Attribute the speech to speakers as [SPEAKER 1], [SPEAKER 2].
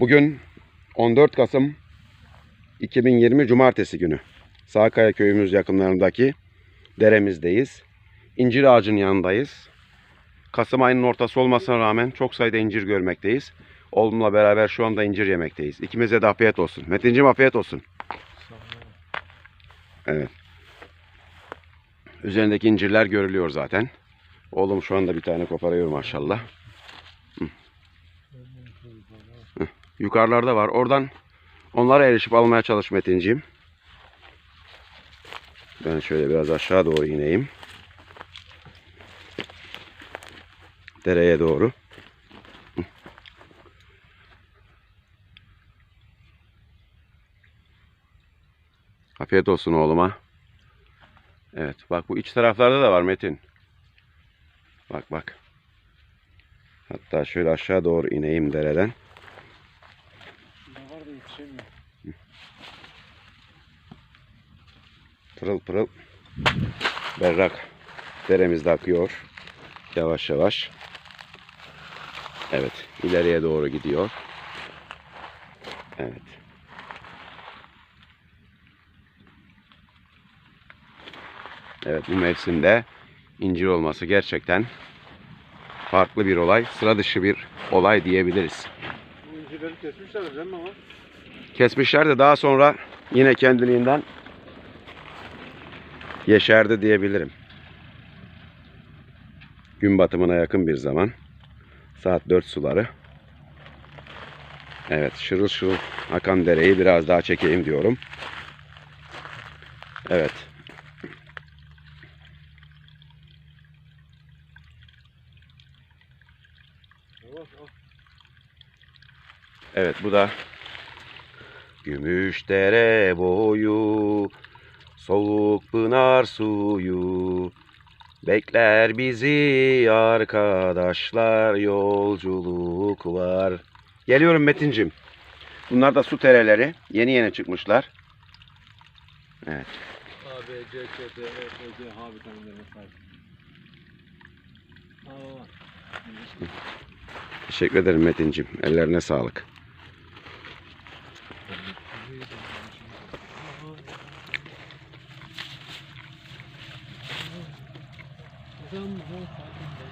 [SPEAKER 1] Bugün 14 Kasım 2020 Cumartesi günü. Sağkaya köyümüz yakınlarındaki deremizdeyiz. İncir ağacının yanındayız. Kasım ayının ortası olmasına rağmen çok sayıda incir görmekteyiz. Oğlumla beraber şu anda incir yemekteyiz. İkimize de afiyet olsun. Metincim afiyet olsun. Evet. Üzerindeki incirler görülüyor zaten. Oğlum şu anda bir tane koparıyor maşallah. Yukarılarda var. Oradan onlara erişip almaya çalış Metinciğim. Ben şöyle biraz aşağı doğru ineyim. Dereye doğru. Afiyet olsun oğluma. Evet bak bu iç taraflarda da var Metin. Bak bak. Hatta şöyle aşağı doğru ineyim dereden.
[SPEAKER 2] Var da yetişemiyor.
[SPEAKER 1] Pırıl pırıl. Berrak. Deremizde akıyor. Yavaş yavaş. Evet. ileriye doğru gidiyor. Evet. Evet bu mevsimde incir olması gerçekten farklı bir olay. Sıra dışı bir olay diyebiliriz.
[SPEAKER 2] Bu incirleri kesmişler değil mi ama?
[SPEAKER 1] Kesmişler de daha sonra yine kendiliğinden yeşerdi diyebilirim. Gün batımına yakın bir zaman. Saat 4 suları. Evet şırıl şırıl akan dereyi biraz daha çekeyim diyorum. Evet.
[SPEAKER 2] Yavaş al.
[SPEAKER 1] Evet bu da Gümüş dere boyu Soğuk pınar suyu. Bekler bizi arkadaşlar Yolculuk var. Geliyorum Metincim. Bunlar da su tereleri. Yeni yeni çıkmışlar. Evet.
[SPEAKER 2] A, B, C, K, D, E, F, G, H vitaminlerine sahip.
[SPEAKER 1] Teşekkür ederim Metincim. Ellerine sağlık
[SPEAKER 2] Some more fighting there.